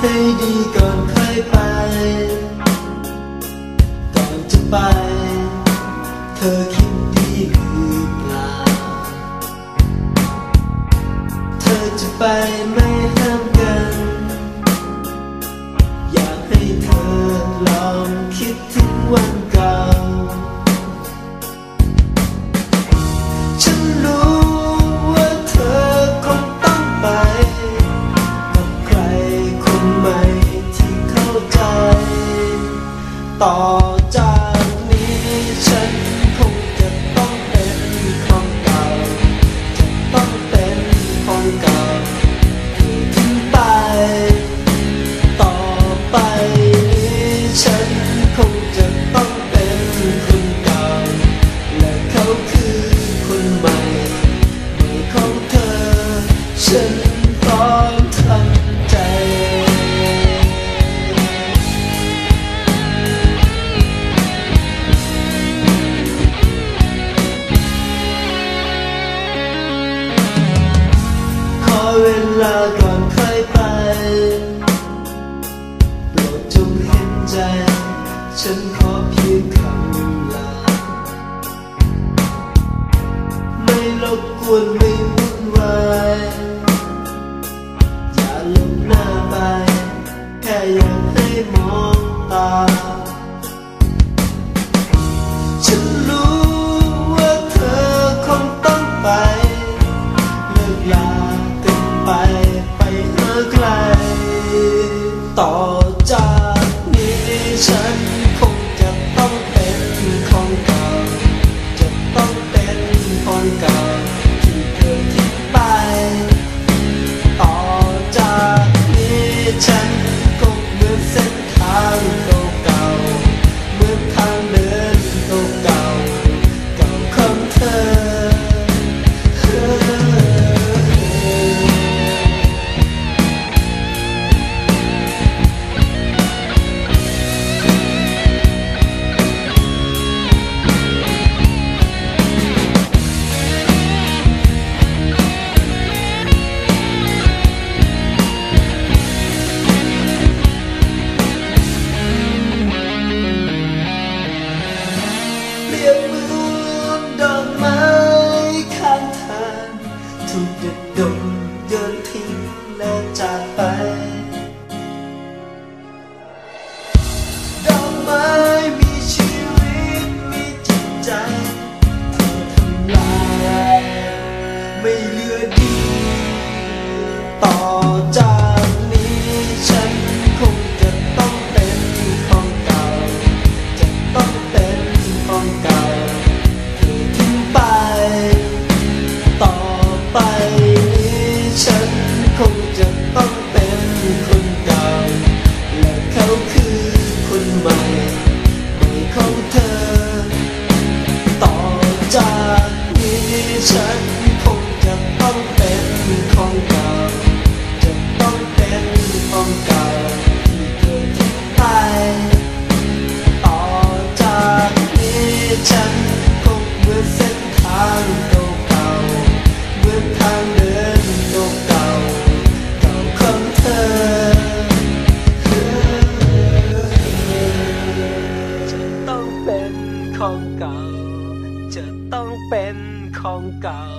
ให้ดีก่อนค่อยไป ก่อนจะไป เธอคิด ต่อใจ ลาก่อนครไป โปรดจงเห็นใจ ฉันขอเพียงคำลา ไม่ลบกวนไม่วุ่นวาย อย่าลบหน้าไป แค่อยากให้มองตาฉันรู้ว่าเธอคงต้องไปเลิกลา 高